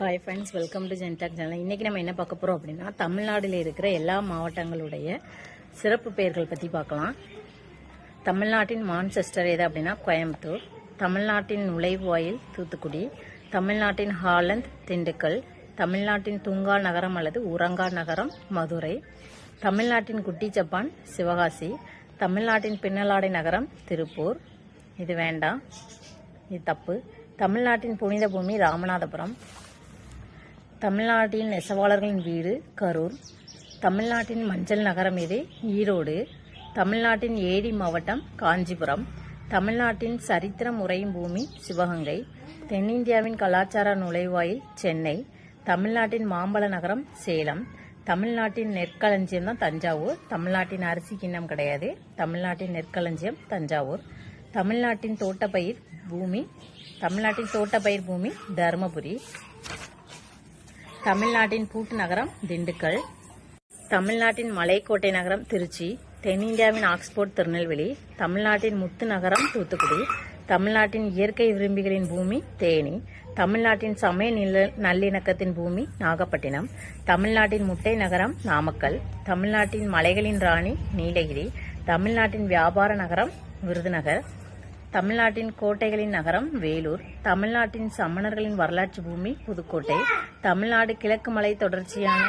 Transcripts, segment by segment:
Hi friends welcome to Gentalk channel இன்றைக்கி நம்ம என்ன பார்க்க போகிறோம் அப்படின்னா தமிழ்நாட்டில் இருக்கிற எல்லா மாவட்டங்களுடைய சிறப்பு பெயர்கள் பற்றி பார்க்கலாம். தமிழ்நாட்டின் மான்செஸ்டர் எது அப்படின்னா கோயம்புத்தூர். தமிழ்நாட்டின் நுழைவாயில் தூத்துக்குடி. தமிழ்நாட்டின் ஹாலந்த் திண்டுக்கல். தமிழ்நாட்டின் துங்கா நகரம் அல்லது உரங்கா நகரம் மதுரை. தமிழ்நாட்டின் குட்டி ஜப்பான் சிவகாசி. தமிழ்நாட்டின் பின்னலாடை நகரம் திருப்பூர். இது வேண்டாம். இது தப்பு. தமிழ்நாட்டின் புனித பூமி ராமநாதபுரம். தமிழ்நாட்டின் நெசவாளர்களின் வீடு கரூர். தமிழ்நாட்டின் மஞ்சள் நகரம் இது ஈரோடு. தமிழ்நாட்டின் ஏடி மாவட்டம் காஞ்சிபுரம். தமிழ்நாட்டின் சரித்திரம் உறையும் பூமி சிவகங்கை. தென்னிந்தியாவின் கலாச்சார நுழைவாயில் சென்னை. தமிழ்நாட்டின் மாம்பழ நகரம் சேலம். தமிழ்நாட்டின் நெற்களஞ்சியம் தான் தஞ்சாவூர். தமிழ்நாட்டின் அரிசி கிண்ணம் கிடையாது. தமிழ்நாட்டின் நெற்களஞ்சியம் தஞ்சாவூர். தமிழ்நாட்டின் தோட்டப்பயிர் பூமி. தமிழ்நாட்டின் தோட்டப்பயிர் பூமி தருமபுரி. தமிழ்நாட்டின் பூட்டு நகரம் திண்டுக்கல் தமிழ்நாட்டின் மலைக்கோட்டை நகரம் திருச்சி தென்னிந்தியாவின் ஆக்ஸ்போர்ட் திருநெல்வேலி தமிழ்நாட்டின் முத்து நகரம் தூத்துக்குடி தமிழ்நாட்டின் இயற்கை விரும்பிகளின் பூமி தேனி தமிழ்நாட்டின் சமய நில நல்லிணக்கத்தின் பூமி நாகப்பட்டினம் தமிழ்நாட்டின் முட்டை நகரம் நாமக்கல் தமிழ்நாட்டின் மலைகளின் ராணி நீலகிரி தமிழ்நாட்டின் வியாபார நகரம் விருதுநகர் தமிழ்நாட்டின் கோட்டைகளின் நகரம் வேலூர் தமிழ்நாட்டின் சமணர்களின் வரலாற்று பூமி புதுக்கோட்டை தமிழ்நாடு கிழக்கு மலை தொடர்ச்சியான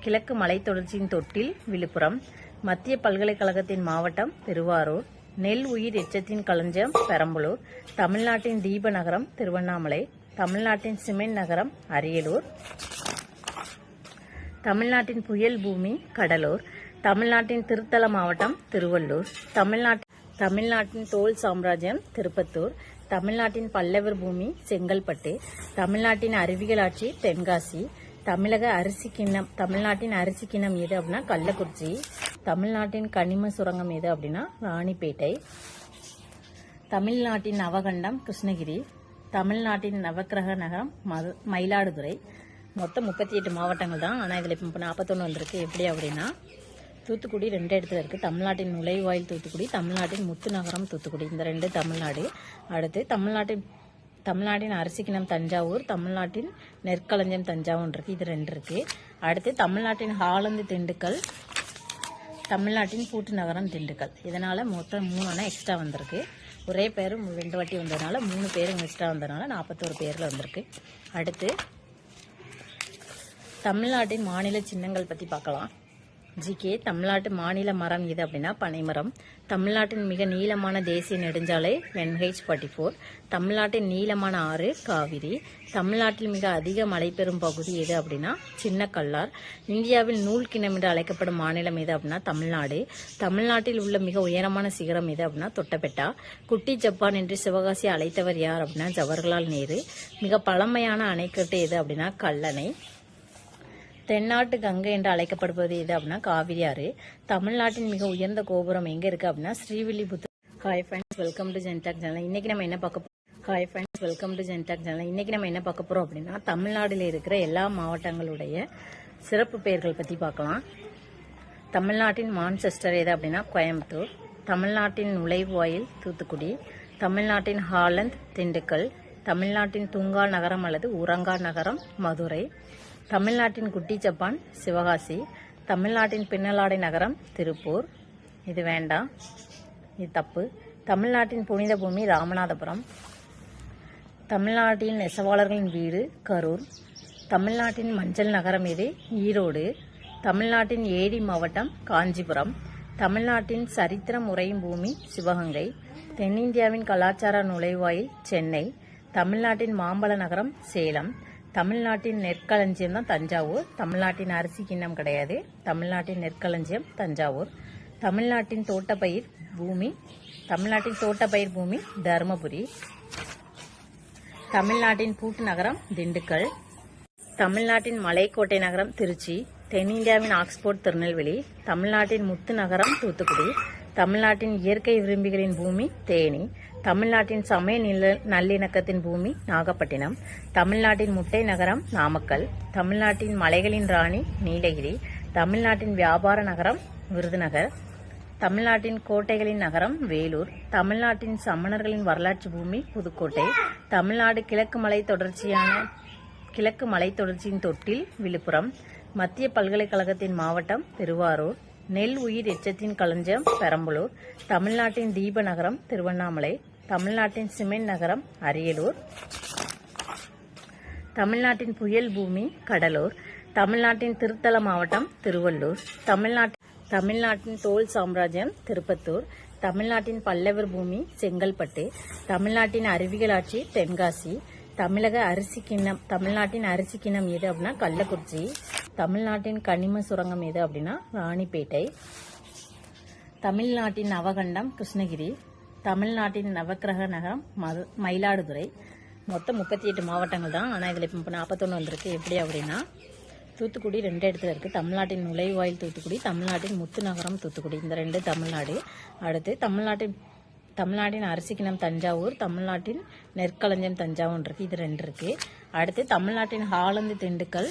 கிழக்கு மலை தொடர்ச்சியின் தொட்டில் விழுப்புரம் மத்திய பல்கலைக்கழகத்தின் மாவட்டம் திருவாரூர் நெல் உயிர் எச்சத்தின் களஞ்சம் பெரம்பலூர் தமிழ்நாட்டின் தீப நகரம் திருவண்ணாமலை தமிழ்நாட்டின் சிமெண்ட் நகரம் அரியலூர் தமிழ்நாட்டின் புயல் பூமி கடலூர் தமிழ்நாட்டின் திருத்தல மாவட்டம் திருவள்ளூர் தமிழ்நாட்டின் தமிழ்நாட்டின் தோல் சாம்ராஜ்யம் திருப்பத்தூர். தமிழ்நாட்டின் பல்லவர் பூமி செங்கல்பட்டு. தமிழ்நாட்டின் அறிவியல் ஆட்சி தென்காசி. தமிழக அரிசி கிண்ணம் தமிழ்நாட்டின் அரிசி கிண்ணம் எது அப்படின்னா கள்ளக்குறிச்சி. தமிழ்நாட்டின் கனிம சுரங்கம் எது அப்படின்னா ராணிப்பேட்டை. தமிழ்நாட்டின் நவகண்டம் கிருஷ்ணகிரி. தமிழ்நாட்டின் நவக்கிரக நகரம் மது மயிலாடுதுறை. மொத்தம் முப்பத்தி எட்டு மாவட்டங்கள் தான். ஆனால் இதில் இப்போ நாற்பத்தொன்று வந்திருக்கு. எப்படி அப்படின்னா தூத்துக்குடி ரெண்டு இடத்துல இருக்குது தமிழ்நாட்டின் நுழைவாயில் தூத்துக்குடி தமிழ்நாட்டின் முத்து நகரம் தூத்துக்குடி. இந்த ரெண்டு தமிழ்நாடு. அடுத்து தமிழ்நாட்டின் தமிழ்நாட்டின் அரசிக்கிணம் தஞ்சாவூர் தமிழ்நாட்டின் நெற்களஞ்சியம் தஞ்சாவூர் இருக்குது இது ரெண்டு இருக்குது அடுத்து தமிழ்நாட்டின் ஹாலந்து திண்டுக்கல் தமிழ்நாட்டின் பூட்டு நகரம் திண்டுக்கல். இதனால் மொத்தம் மூணு எக்ஸ்ட்ரா வந்திருக்கு. ஒரே பேரும் ரெண்டு வாட்டி வந்ததுனால மூணு பேரும் எக்ஸ்ட்ரா வந்ததுனால நாற்பத்தோரு பேரில் வந்திருக்கு. அடுத்து தமிழ்நாட்டின் மாநில சின்னங்கள் பற்றி பார்க்கலாம். ஜிகே தமிழ்நாட்டு மாநில மரம் எது அப்படின்னா பனைமரம். தமிழ்நாட்டின் மிக நீளமான தேசிய நெடுஞ்சாலை என்ஹெச் ஃபார்ட்டி ஃபோர் தமிழ்நாட்டின் நீளமான ஆறு காவிரி. தமிழ்நாட்டில் மிக அதிக மழை பெறும் பகுதி எது அப்படின்னா சின்ன கல்லார் இந்தியாவில் நூல் கிணம் என்று அழைக்கப்படும் மாநிலம் எது அப்படின்னா தமிழ்நாடு. தமிழ்நாட்டில் உள்ள மிக உயரமான சிகரம் எது அப்படின்னா தொட்டபெட்டா. குட்டி ஜப்பான் என்று சிவகாசி அழைத்தவர் யார் அப்படின்னா ஜவஹர்லால் நேரு. மிக பழமையான அணைக்கட்டு எது அப்படின்னா கல்லணை. தென்னாட்டு கங்கை என்று அழைக்கப்படுவது எது அப்படின்னா காவிரி ஆறு தமிழ்நாட்டின் மிக உயர்ந்த கோபுரம் எங்க இருக்கு அப்படின்னா Srivilliputhur. Hi friends welcome to ஜென்டாக் channel இன்னைக்கு நம்ம என்ன பார்க்க hi friends welcome to ஜென்டாக் channel இன்னைக்கு நம்ம என்ன பார்க்க போறோம் அப்படின்னா தமிழ்நாட்டில் இருக்கிற எல்லா மாவட்டங்களுடைய சிறப்பு பெயர்கள் பத்தி பார்க்கலாம். தமிழ்நாட்டின் மான்செஸ்டர் எது அப்படின்னா கோயம்புத்தூர். தமிழ்நாட்டின் நுழைவாயில் தூத்துக்குடி. தமிழ்நாட்டின் ஹாலந்த் திண்டுக்கல். தமிழ்நாட்டின் துங்கா நகரம் அல்லது உரங்கா நகரம் மதுரை. தமிழ்நாட்டின் குட்டி ஜப்பான் சிவகாசி. தமிழ்நாட்டின் பின்னலாடை நகரம் திருப்பூர். இது வேண்டாம். இது தப்பு. தமிழ்நாட்டின் புனித பூமி ராமநாதபுரம். தமிழ்நாட்டின் நெசவாளர்களின் வீடு கரூர். தமிழ்நாட்டின் மஞ்சள் நகரம் இது ஈரோடு. தமிழ்நாட்டின் ஏடி மாவட்டம் காஞ்சிபுரம். தமிழ்நாட்டின் சரித்திரம் உறையும் பூமி சிவகங்கை. தென்னிந்தியாவின் கலாச்சார நுழைவாயில் சென்னை. தமிழ்நாட்டின் மாம்பழ நகரம் சேலம். தமிழ்நாட்டின் நெற்களஞ்சியம் தான் தஞ்சாவூர். தமிழ்நாட்டின் அரிசி கிண்ணம் கிடையாது. தமிழ்நாட்டின் நெற்களஞ்சியம் தஞ்சாவூர். தமிழ்நாட்டின் தோட்டப்பயிர் பூமி. தமிழ்நாட்டின் தோட்டப்பயிர் பூமி தருமபுரி. தமிழ்நாட்டின் பூட்டு நகரம் திண்டுக்கல். தமிழ்நாட்டின் மலைக்கோட்டை நகரம் திருச்சி. தென்னிந்தியாவின் ஆக்ஸ்போர்ட் திருநெல்வேலி. தமிழ்நாட்டின் முத்து நகரம் தூத்துக்குடி. தமிழ்நாட்டின் இயற்கை விரும்பிகளின் பூமி தேனி தமிழ்நாட்டின் சமய நில நல்லிணக்கத்தின் பூமி நாகப்பட்டினம் தமிழ்நாட்டின் முட்டை நகரம் நாமக்கல் தமிழ்நாட்டின் மலைகளின் ராணி நீலகிரி தமிழ்நாட்டின் வியாபார நகரம் விருதுநகர் தமிழ்நாட்டின் கோட்டைகளின் நகரம் வேலூர் தமிழ்நாட்டின் சமணர்களின் வரலாற்று பூமி புதுக்கோட்டை தமிழ்நாடு கிழக்கு மலை தொடர்ச்சியான கிழக்கு மலைத்தொடர்ச்சியின் தொட்டில் விழுப்புரம் மத்திய பல்கலைக்கழகத்தின் மாவட்டம் திருவாரூர் நெல் உயிர் எச்சத்தின் களஞ்சியம் பெரம்பலூர். தமிழ்நாட்டின் தீப நகரம் திருவண்ணாமலை. தமிழ்நாட்டின் சிமெண்ட் நகரம் அரியலூர். தமிழ்நாட்டின் புயல் பூமி கடலூர். தமிழ்நாட்டின் திருத்தல மாவட்டம் திருவள்ளூர். தமிழ்நாட் தமிழ்நாட்டின் தோல் சாம்ராஜ்யம் திருப்பத்தூர். தமிழ்நாட்டின் பல்லவர் பூமி செங்கல்பட்டு. தமிழ்நாட்டின் அறிவியல் ஆட்சி தென்காசி. தமிழக அரிசி கிண்ணம் தமிழ்நாட்டின் அரிசி கிண்ணம் எது அப்படின்னா கள்ளக்குறிச்சி. தமிழ்நாட்டின் கனிம சுரங்கம் எது அப்படின்னா ராணிப்பேட்டை. தமிழ்நாட்டின் நவகண்டம் கிருஷ்ணகிரி. தமிழ்நாட்டின் நவக்கிரக நகரம் மது மயிலாடுதுறை. மொத்தம் முப்பத்தி எட்டு மாவட்டங்கள் தான். ஆனால் இதில் இப்போ நாற்பத்தொன்று வந்திருக்கு. எப்படி அப்படின்னா தூத்துக்குடி ரெண்டு இடத்துல இருக்குது தமிழ்நாட்டின் நுழைவாயில் தூத்துக்குடி தமிழ்நாட்டின் முத்து நகரம் தூத்துக்குடி. இந்த ரெண்டு தமிழ்நாடு. அடுத்து தமிழ்நாட்டின் தமிழ்நாட்டின் அரசிக்கிணம் தஞ்சாவூர் தமிழ்நாட்டின் நெற்களஞ்சியம் தஞ்சாவூர் இருக்குது இது ரெண்டு இருக்குது அடுத்து தமிழ்நாட்டின் ஹாலந்து திண்டுக்கல்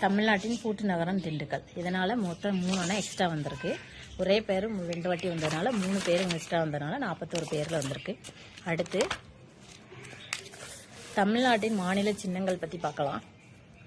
தமிழ்நாட்டின் கூட்டு நகரம் திண்டுக்கல். இதனால் மொத்தம் மூணு எக்ஸ்ட்ரா வந்திருக்கு. ஒரே பேர் ரெண்டு வாட்டி வந்ததுனால மூணு பேரும் எக்ஸ்ட்ரா வந்ததுனால நாற்பத்தோரு பேரில் வந்திருக்கு. அடுத்து தமிழ்நாட்டின் மாநில சின்னங்கள் பற்றி பார்க்கலாம்.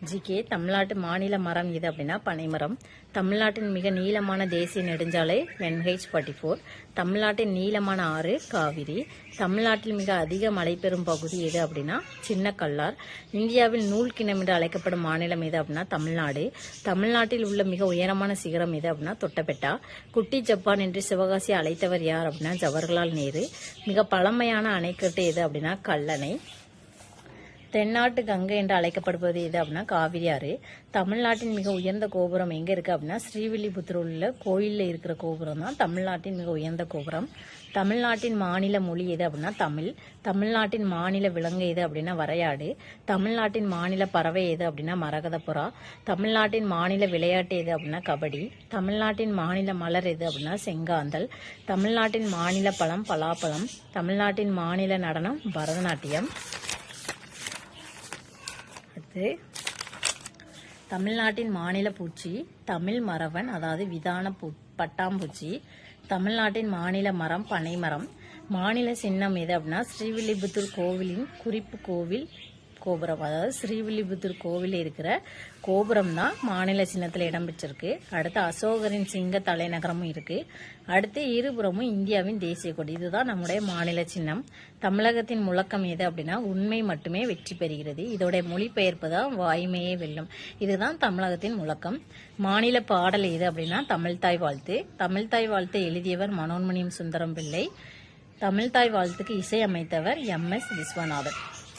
ஜிகே தமிழ்நாட்டு மாநில மரம் இது அப்படின்னா பனைமரம். தமிழ்நாட்டின் மிக நீளமான தேசிய நெடுஞ்சாலை என்ஹெச் ஃபார்ட்டி ஃபோர் தமிழ்நாட்டின் நீளமான ஆறு காவிரி. தமிழ்நாட்டில் மிக அதிக மழை பெறும் பகுதி எது அப்படின்னா சின்ன கல்லார் இந்தியாவில் நூல் கிணம் என்று அழைக்கப்படும் மாநிலம் எது அப்படின்னா தமிழ்நாடு. தமிழ்நாட்டில் உள்ள மிக உயரமான சிகரம் எது அப்படின்னா தொட்டபெட்டா. குட்டி ஜப்பான் என்று சிவகாசி அழைத்தவர் யார் அப்படின்னா ஜவஹர்லால் நேரு. மிக பழமையான அணைக்கட்டு எது அப்படின்னா கல்லணை. தென்னாட்டு கங்கை என்று அழைக்கப்படுவது எது அப்படின்னா காவிரி ஆறு தமிழ்நாட்டின் மிக உயர்ந்த கோபுரம் எங்கே இருக்குது அப்படின்னா ஸ்ரீவில்லிபுத்தூர் உள்ள கோயிலில் இருக்கிற கோபுரம் தான் தமிழ்நாட்டின் மிக உயர்ந்த கோபுரம். தமிழ்நாட்டின் மாநில மொழி எது அப்படின்னா தமிழ். தமிழ்நாட்டின் மாநில விலங்கு எது அப்படின்னா வரையாடு. தமிழ்நாட்டின் மாநில பறவை எது அப்படின்னா மரகதப்புறா. தமிழ்நாட்டின் மாநில விளையாட்டு எது அப்படின்னா கபடி. தமிழ்நாட்டின் மாநில மலர் எது அப்படின்னா செங்காந்தல். தமிழ்நாட்டின் மாநில பழம் பலாப்பழம். தமிழ்நாட்டின் மாநில நடனம் பரதநாட்டியம். அடுத்து தமிழ்நாட்டின் மாநில பூச்சி தமிழ் மரவன் அதாவது விதான பூ பட்டாம்பூச்சி தமிழ்நாட்டின் மாநில மரம் பனைமரம். மாநில சின்னம் எது அப்படின்னா ஸ்ரீவில்லிபுத்தூர் கோவிலின் குறிப்பு கோவில் கோபுரம் அதாவது ஸ்ரீவில்லிபுத்தூர் கோவிலில் இருக்கிற கோபுரம் தான் மாநில சின்னத்தில் இடம்பெற்றிருக்கு அடுத்து அசோகரின் சிங்க தலைநகரமும் இருக்கு. அடுத்து இருபுறமும் இந்தியாவின் தேசிய கொடி. இதுதான் நம்முடைய மாநில சின்னம். தமிழகத்தின் முழக்கம் எது அப்படின்னா உண்மை மட்டுமே வெற்றி பெறுகிறது. இதோடைய மொழிபெயர்ப்பு தான் வாய்மையே வெல்லும். இதுதான் தமிழகத்தின் முழக்கம். மாநில பாடல் எது அப்படின்னா தமிழ்தாய் வாழ்த்து. தமிழ்தாய் வாழ்த்து எழுதியவர் மனோன்மணியம் சுந்தரம் பிள்ளை தமிழ்தாய் வாழ்த்துக்கு இசையமைத்தவர் எம் எஸ் விஸ்வநாதன்.